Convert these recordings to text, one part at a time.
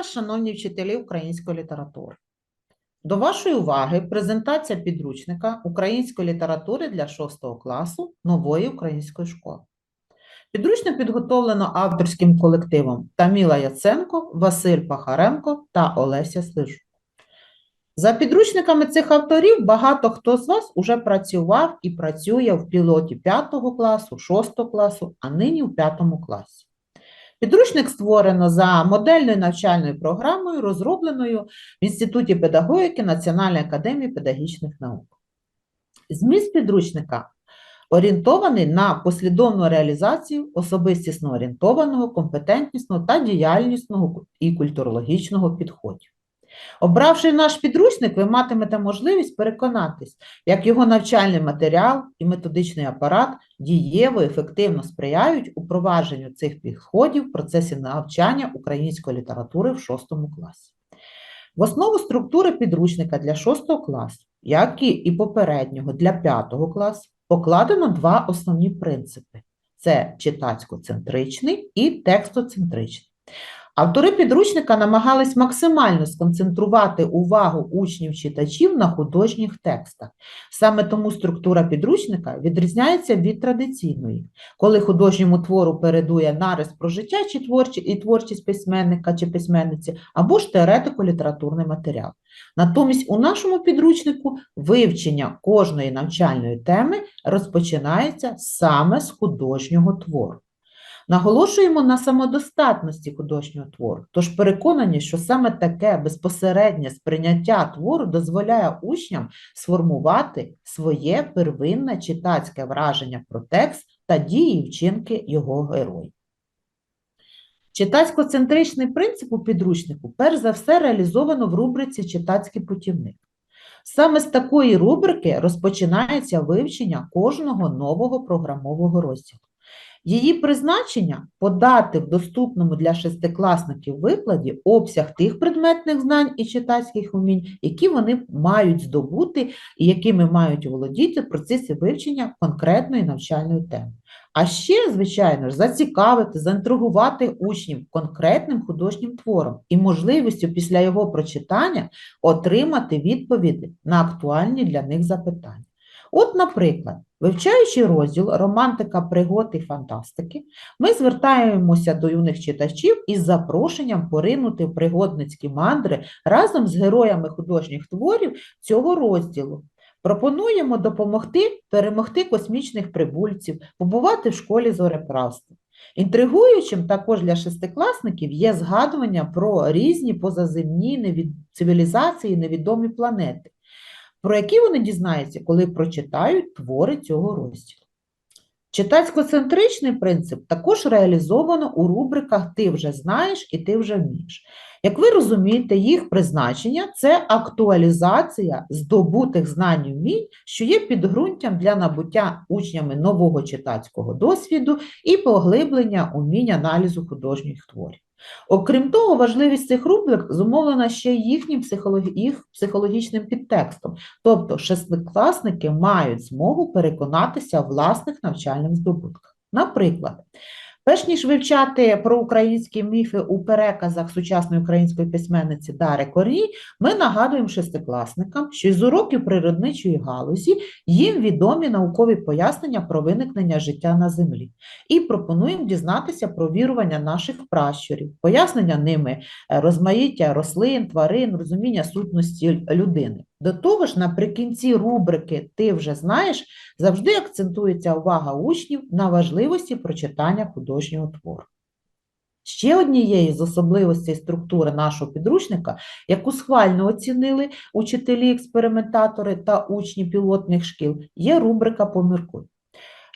вас, шановні вчителі української літератури. До вашої уваги презентація підручника української літератури для 6 класу нової української школи. Підручник підготовлено авторським колективом Таміла Яценко, Василь Пахаренко та Олеся Слижук. За підручниками цих авторів багато хто з вас уже працював і працює в пілоті 5 класу, 6 класу, а нині в 5 класі. Підручник створено за модельною навчальною програмою, розробленою в Інституті педагогіки Національної академії педагогічних наук. Зміст підручника орієнтований на послідовну реалізацію особистісно орієнтованого, компетентнісного та діяльнісного і культурологічного підходів. Обравши наш підручник, ви матимете можливість переконатись, як його навчальний матеріал і методичний апарат дієво, ефективно сприяють упровадженню цих підходів в процесі навчання української літератури в 6 класі. В основу структури підручника для 6 класу, як і попереднього для 5 класу, покладено два основні принципи: це читацько-центричний і текстоцентричний. Автори підручника намагались максимально сконцентрувати увагу учнів-читачів на художніх текстах. Саме тому структура підручника відрізняється від традиційної, коли художньому твору передує нарис про життя чи творчі, і творчість письменника чи письменниці, або ж теоретико-літературний матеріал. Натомість у нашому підручнику вивчення кожної навчальної теми розпочинається саме з художнього твору. Наголошуємо на самодостатності художнього твору, тож переконані, що саме таке безпосереднє сприйняття твору дозволяє учням сформувати своє первинне читацьке враження про текст та дії і вчинки його героїв. Читацько-центричний принцип у підручнику перш за все реалізовано в рубриці Читацький путівник. Саме з такої рубрики розпочинається вивчення кожного нового програмового розділу. Її призначення подати в доступному для шестикласників викладі обсяг тих предметних знань і читацьких умінь, які вони мають здобути і якими мають володіти в процесі вивчення конкретної навчальної теми. А ще, звичайно ж, зацікавити, заінтригувати учнів конкретним художнім твором і можливістю після його прочитання отримати відповіді на актуальні для них запитання. От, наприклад, вивчаючи розділ романтика пригод і фантастики, ми звертаємося до юних читачів із запрошенням поринути в пригодницькі мандри разом з героями художніх творів цього розділу. Пропонуємо допомогти перемогти космічних прибульців, побувати в школі зореправства. Інтригуючим також для шестикласників є згадування про різні позаземні цивілізації, невідомі планети про які вони дізнаються, коли прочитають твори цього розділу. Читацько-центричний принцип також реалізовано у рубриках Ти вже знаєш і ти вже вмієш. Як ви розумієте, їх призначення це актуалізація здобутих знань і вмінь, що є підґрунтям для набуття учнями нового читацького досвіду і поглиблення умінь аналізу художніх творів. Окрім того, важливість цих рубрик зумовлена ще їхнім їх психологічним підтекстом, тобто шестикласники мають змогу переконатися власних навчальних здобутках. Наприклад, Перш ніж вивчати про українські міфи у переказах сучасної української письменниці Дари Корній, ми нагадуємо шестикласникам, що з уроків природничої галузі їм відомі наукові пояснення про виникнення життя на землі, і пропонуємо дізнатися про вірування наших пращурів, пояснення ними е, розмаїття рослин, тварин, розуміння сутності людини. До того ж, наприкінці рубрики Ти вже знаєш завжди акцентується увага учнів на важливості прочитання художнього твору. Ще однією з особливостей структури нашого підручника, яку схвально оцінили учителі-експериментатори та учні пілотних шкіл, є рубрика Поміркуй.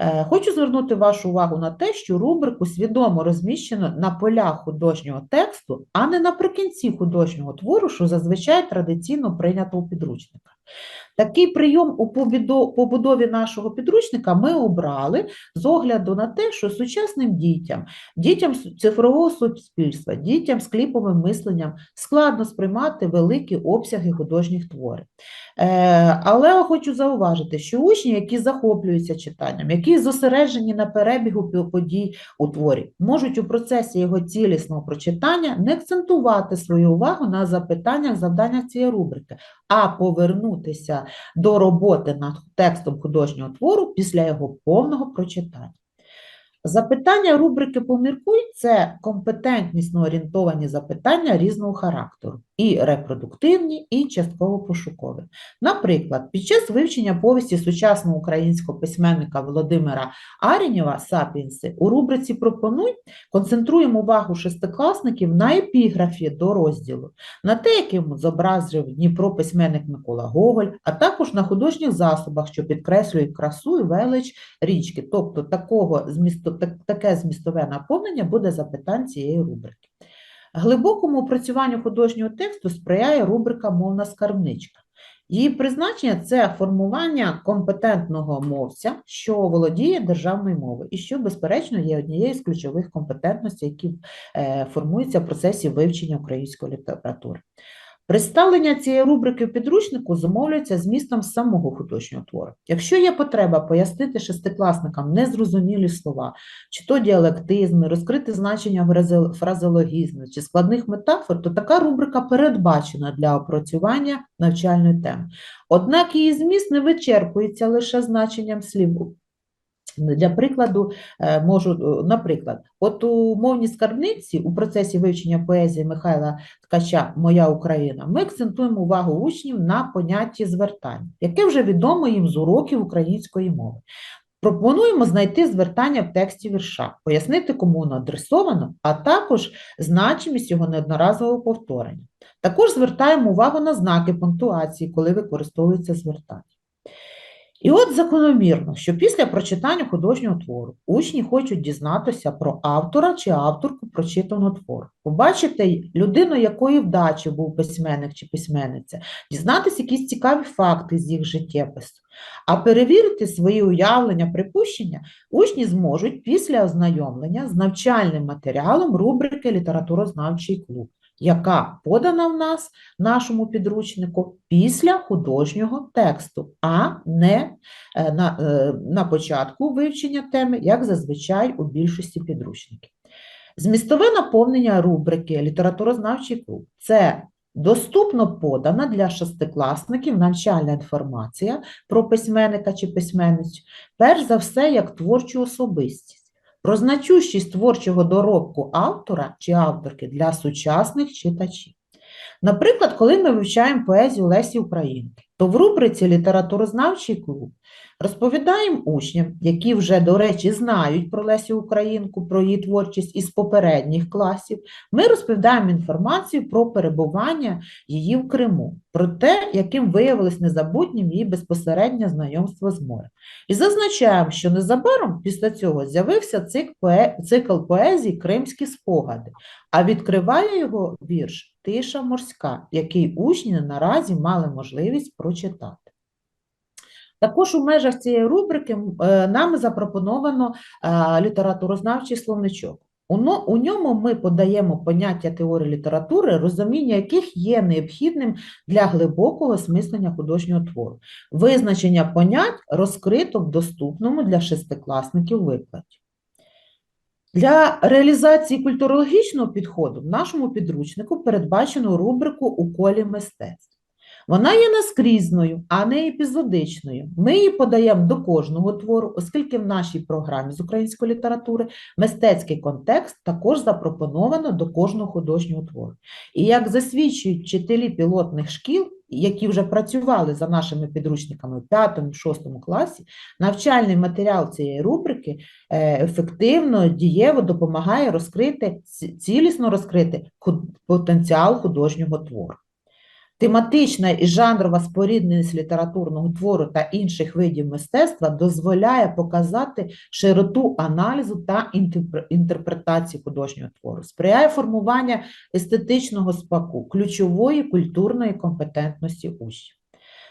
Е, хочу звернути вашу увагу на те, що рубрику свідомо розміщено на полях художнього тексту, а не наприкінці художнього твору, що зазвичай традиційно прийнято у підручниках. Такий прийом у побудові нашого підручника ми обрали з огляду на те, що сучасним дітям, дітям цифрового суспільства, дітям з кліповим мисленням складно сприймати великі обсяги художніх творів. Е, Але хочу зауважити, що учні, які захоплюються читанням, які зосереджені на перебігу подій у творі, можуть у процесі його цілісного прочитання не акцентувати свою увагу на запитаннях, завданнях цієї рубрики, а повернутися до роботи над текстом художнього твору після його повного прочитання. Запитання рубрики Поміркуй це компетентнісно орієнтовані запитання різного характеру, і репродуктивні, і частково пошукові. Наприклад, під час вивчення повісті сучасного українського письменника Володимира Арінєва «Сапіенси» у рубриці Пропонуй концентруємо увагу шестикласників на епіграфі до розділу, на те, яким зобразив Дніпро письменник Микола Гоголь, а також на художніх засобах, що підкреслюють красу і велич річки. Тобто такого змісто, так, таке змістове наповнення буде запитань цієї рубрики. Глибокому опрацюванню художнього тексту сприяє рубрика Мовна скарбничка. Її призначення це формування компетентного мовця, що володіє державною мовою, і що, безперечно, є однією з ключових компетентностей, які е, формуються в процесі вивчення української літератури. Представлення цієї рубрики в підручнику зумовлюється змістом самого художнього твору. Якщо є потреба пояснити шестикласникам незрозумілі слова, чи то діалектизми, розкрити значення фразе- фразеологізму чи складних метафор, то така рубрика передбачена для опрацювання навчальної теми. Однак її зміст не вичерпується лише значенням слів. Для прикладу, е, можу, е, наприклад, от у мовній скарбниці у процесі вивчення поезії Михайла Ткача Моя Україна ми акцентуємо увагу учнів на понятті звертання, яке вже відомо їм з уроків української мови. Пропонуємо знайти звертання в тексті вірша, пояснити, кому воно адресовано, а також значимість його неодноразового повторення. Також звертаємо увагу на знаки пунктуації, коли використовується звертання. І от закономірно, що після прочитання художнього твору учні хочуть дізнатися про автора чи авторку прочитаного твору, побачити людину, якої вдачі був письменник чи письменниця, дізнатися якісь цікаві факти з їх життєпису. А перевірити свої уявлення, припущення учні зможуть після ознайомлення з навчальним матеріалом рубрики Літературознавчий клуб, яка подана в нас в нашому підручнику після художнього тексту, а не е, на, е, на початку вивчення теми, як зазвичай у більшості підручників. Змістове наповнення рубрики Літературознавчий клуб це доступно подана для шестикласників навчальна інформація про письменника чи письменницю, перш за все, як творчу особистість. Про значущість творчого доробку автора чи авторки для сучасних читачів. Наприклад, коли ми вивчаємо поезію Лесі Українки, то в рубриці Літературознавчий клуб розповідаємо учням, які вже, до речі, знають про Лесю Українку, про її творчість із попередніх класів, ми розповідаємо інформацію про перебування її в Криму, про те, яким виявилось незабутнім її безпосереднє знайомство з морем. І зазначаємо, що незабаром після цього з'явився цикл, поезії Кримські спогади, а відкриває його вірш Тиша морська, який учні наразі мали можливість прочитати. Також у межах цієї рубрики е, запропоновано е, літературознавчий словничок. У ньому ми подаємо поняття теорії літератури, розуміння яких є необхідним для глибокого осмислення художнього твору. Визначення понять розкрито в доступному для шестикласників викладі. Для реалізації культурологічного підходу в нашому підручнику передбачено рубрику «У колі мистецтв». Вона є наскрізною, а не епізодичною. Ми її подаємо до кожного твору, оскільки в нашій програмі з української літератури мистецький контекст також запропоновано до кожного художнього твору. І як засвідчують вчителі пілотних шкіл, які вже працювали за нашими підручниками в 5-6 класі, навчальний матеріал цієї рубрики е, ефективно, дієво допомагає розкрити, цілісно розкрити потенціал художнього твору. Тематична і жанрова спорідненість літературного твору та інших видів мистецтва дозволяє показати широту аналізу та інтерпретації художнього твору, сприяє формуванню естетичного спаку, ключової культурної компетентності учнів.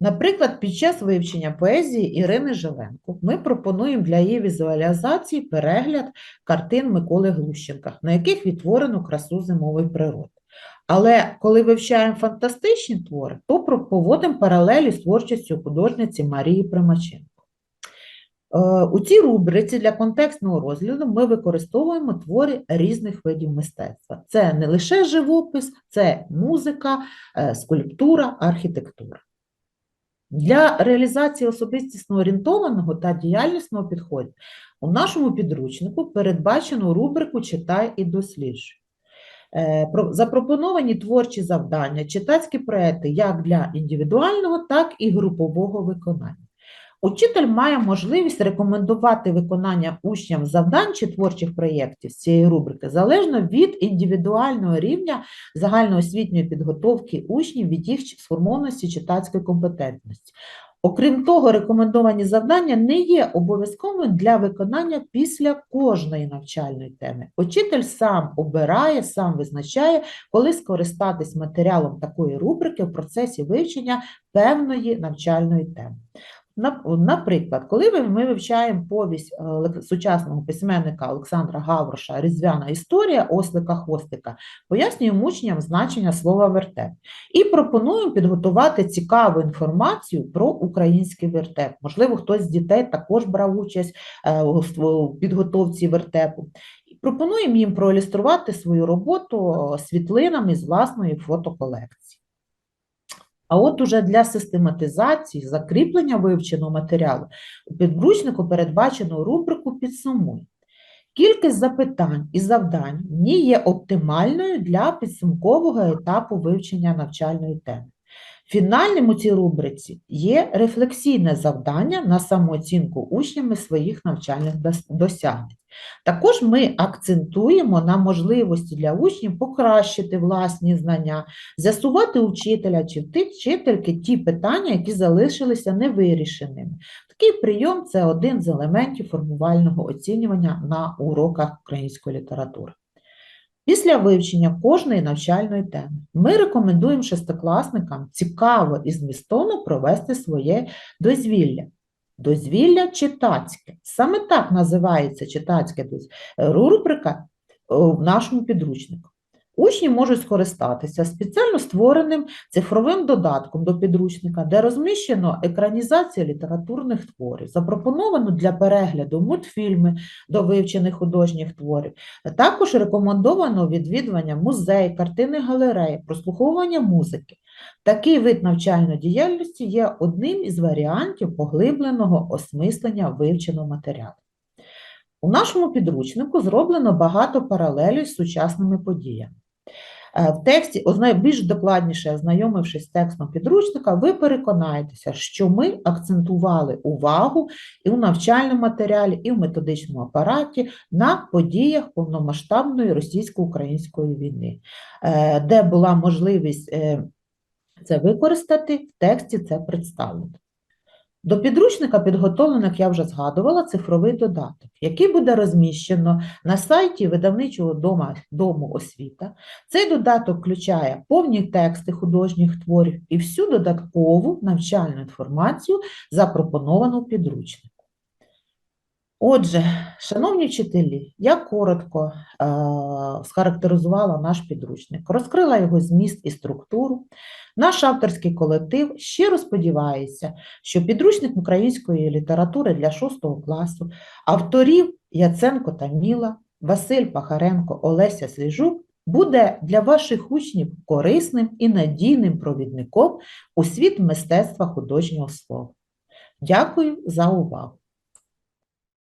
Наприклад, під час вивчення поезії Ірини Жиленко ми пропонуємо для її візуалізації перегляд картин Миколи Глущенка, на яких відтворено красу зимової природи. Але коли вивчаємо фантастичні твори, то про- поводимо паралелі з творчістю художниці Марії Примаченко. Е, У цій рубриці для контекстного розгляду ми використовуємо твори різних видів мистецтва. Це не лише живопис, це музика, е, скульптура, архітектура. Для реалізації особистісно орієнтованого та діяльнісного підходу у нашому підручнику передбачено рубрику Читай і досліджуй. Е, про- Запропоновані творчі завдання, читацькі проекти як для індивідуального, так і групового виконання. Учитель має можливість рекомендувати виконання учням завдань чи творчих проєктів з цієї рубрики залежно від індивідуального рівня загальноосвітньої підготовки учнів від їх сформованості читацької компетентності. Окрім того, рекомендовані завдання не є обов'язковими для виконання після кожної навчальної теми. Учитель сам обирає, сам визначає, коли скористатись матеріалом такої рубрики в процесі вивчення певної навчальної теми. Нап- Наприклад, коли ми вивчаємо повість е, сучасного письменника Олександра Гавроша Різдвяна історія Ослика Хвостика, пояснюємо учням значення слова вертеп і пропонуємо підготувати цікаву інформацію про український вертеп. Можливо, хтось з дітей також брав участь е, у підготовці вертепу. Пропонуємо їм проілюструвати свою роботу е, світлинами з власної фотоколекції. А от уже для систематизації, закріплення вивченого матеріалу у підручнику передбачено рубрику «Підсумуй». Кількість запитань і завдань в ній є оптимальною для підсумкового етапу вивчення навчальної теми. Фінальним у цій рубриці є рефлексійне завдання на самооцінку учнями своїх навчальних досягнень. Також ми акцентуємо на можливості для учнів покращити власні знання, з'ясувати у вчителя чи вчительки ті питання, які залишилися невирішеними. Такий прийом це один з елементів формувального оцінювання на уроках української літератури. Після вивчення кожної навчальної теми ми рекомендуємо шестикласникам цікаво і змістовно провести своє дозвілля. Дозвілля читацьке. Саме так називається читацьке е, рубрика е, в нашому підручнику. Учні можуть скористатися спеціально створеним цифровим додатком до підручника, де розміщено екранізація літературних творів, запропоновано для перегляду мультфільми до вивчених художніх творів. Також рекомендовано відвідування музею, картини галереї, прослуховування музики. Такий вид навчальної діяльності є одним із варіантів поглибленого осмислення вивченого матеріалу. У нашому підручнику зроблено багато паралелей з сучасними подіями. Е, В тексті, більш докладніше ознайомившись з текстом підручника, ви переконаєтеся, що ми акцентували увагу і у навчальному матеріалі, і в методичному апараті на подіях повномасштабної російсько-української війни, е, де була можливість е, це використати, в тексті це представлено. До підручника підготовлено, як я вже згадувала, цифровий додаток, який буде розміщено на сайті видавничого дома, дому освіта. Цей додаток включає повні тексти художніх творів і всю додаткову навчальну інформацію, запропоновану в підручнику. Отже, шановні вчителі, я коротко е, схарактеризувала наш підручник, розкрила його зміст і структуру. Наш авторський колектив щиро сподівається, що підручник української літератури для 6 класу авторів Яценко та Міла, Василь Пахаренко, Олеся Свіжук буде для ваших учнів корисним і надійним провідником у світ мистецтва художнього слова. Дякую за увагу!